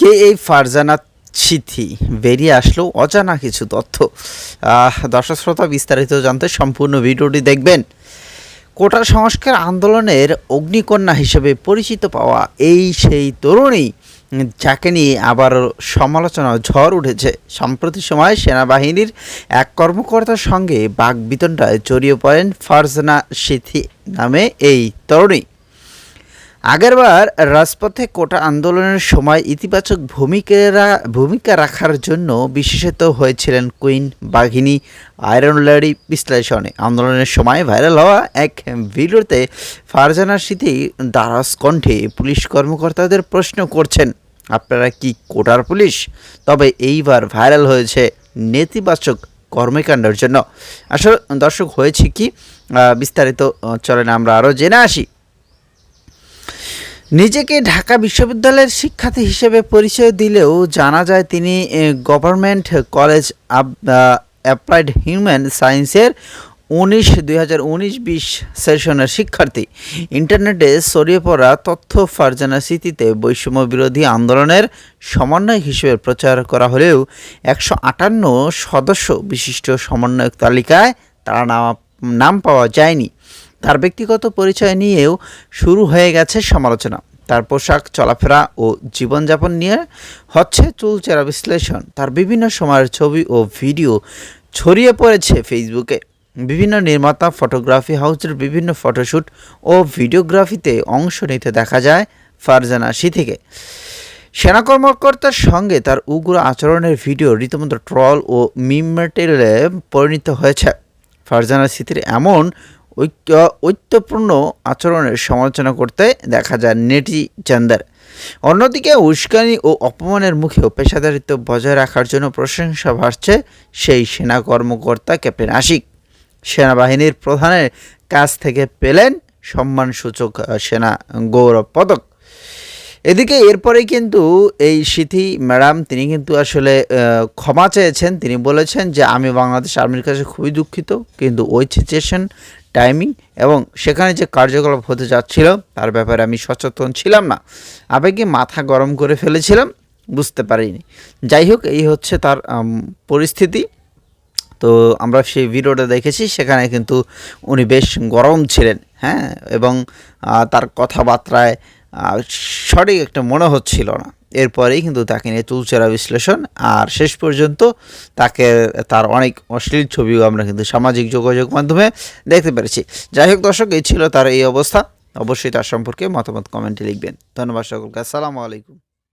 কে এই ফারজানা চিথি বেরিয়ে আসলো অজানা কিছু তথ্য। দর্শক শ্রোতা, বিস্তারিত জানতে সম্পূর্ণ ভিডিওটি দেখবেন। কোটা সংস্কার আন্দোলনের অগ্নিকন্যা হিসেবে পরিচিত পাওয়া এই সেই তরুণী, যাকে নিয়ে আবার সমালোচনা ঝড় উঠেছে। সম্প্রতি সময় সেনাবাহিনীর এক কর্মকর্তার সঙ্গে বাগবিতণ্ডায় জড়িয়ে পড়েন ফারজানা সিথি নামে এই তরুণী। আগেরবার রাজপথে কোটা আন্দোলনের সময় ইতিবাচক ভূমিকা ভূমিকা রাখার জন্য বিশেষত হয়েছিলেন কুইন বাঘিনী আয়রন লেডি বিশ্লেষণে। আন্দোলনের সময় ভাইরাল হওয়া এক ভিডিওতে ফারজানা স্মৃতি দারাজ কণ্ঠে পুলিশ কর্মকর্তাদের প্রশ্ন করছেন, আপনারা কি কোটার পুলিশ? তবে এইবার ভাইরাল হয়েছে নেতিবাচক কর্মকাণ্ডের জন্য। আসলে দর্শক, হয়েছে কি? বিস্তারিত, চলেন আমরা আরও জেনে আসি। নিজেকে ঢাকা বিশ্ববিদ্যালয়ের শিক্ষার্থী হিসেবে পরিচয় দিলেও জানা যায় তিনি গভর্নমেন্ট কলেজ অ্যাপ্লাইড হিউম্যান সায়েন্সের উনিশ, দুই হাজার উনিশ, বিশ সেশনের শিক্ষার্থী। ইন্টারনেটে ছড়িয়ে পড়া তথ্য ফারজানা স্মৃতিতে বৈষম্য বিরোধী আন্দোলনের সমন্বয় হিসেবে প্রচার করা হলেও একশো আটান্ন সদস্য বিশিষ্ট সমন্বয়ক তালিকায় তারা নাম পাওয়া যায়নি। তার ব্যক্তিগত পরিচয় নিয়েও শুরু হয়ে গেছে সমালোচনা। তার পোশাক, চলাফেরা ও জীবনযাপন নিয়ে হচ্ছে চুলচেরা বিশ্লেষণ। তার বিভিন্ন সময়ের ছবি ও ভিডিও ছড়িয়ে পড়েছে ফেসবুকে। বিভিন্ন নির্মাতা, ফটোগ্রাফি হাউসের বিভিন্ন ফটোশ্যুট ও ভিডিওগ্রাফিতে অংশ নিতে দেখা যায় ফারজানা সিথিকে সেনা কর্মকর্তার সঙ্গে তার উগ্র আচরণের ভিডিও রীতিমতো ট্রল ও মিম ম্যাটেরিয়ালে পরিণত হয়েছে। ফারজানা স্মৃতির এমন ঐক্য, ঐক্যপূর্ণ আচরণের সমালোচনা করতে দেখা যায় নেটিজেনদের। অন্যদিকে উস্কানি ও অপমানের মুখেও পেশাদারিত্ব বজায় রাখার জন্য প্রশংসা ভাসছে সেই সেনা কর্মকর্তা ক্যাপ্টেন আশিক। সেনাবাহিনীর প্রধানের কাছ থেকে পেলেন সম্মানসূচক সেনা গৌরব পদক। এদিকে এরপরে কিন্তু এই সিথি ম্যাডাম, তিনি কিন্তু আসলে ক্ষমা চেয়েছেন। তিনি বলেছেন যে, আমি বাংলাদেশ আর্মির কাছে খুবই দুঃখিত, কিন্তু ওই সিচুয়েশন টাইমিং এবং সেখানে যে কার্যকলাপ হতে যাচ্ছিল, তার ব্যাপারে আমি সচেতন ছিলাম না। আবেগে মাথা গরম করে ফেলেছিলাম, বুঝতে পারিনি। যাই হোক, এই হচ্ছে তার পরিস্থিতি। তো আমরা সেই ভিডিওটা দেখেছি, সেখানে কিন্তু উনি বেশ গরম ছিলেন হ্যাঁ? এবং তার কথাবার্তায় সঠিক একটা মনে হচ্ছিল না। এরপরেই কিন্তু তাকে নিয়ে তুলচেরা বিশ্লেষণ আর শেষ পর্যন্ত তাকে, তার অনেক অশ্লীল ছবিও আমরা কিন্তু সামাজিক যোগাযোগ মাধ্যমে দেখতে পেরেছি। যাই হোক দর্শক, এই ছিল তার এই অবস্থা। অবশ্যই তার সম্পর্কে মতামত কমেন্টে লিখবেন। ধন্যবাদ সকলকে। আসসালামু আলাইকুম।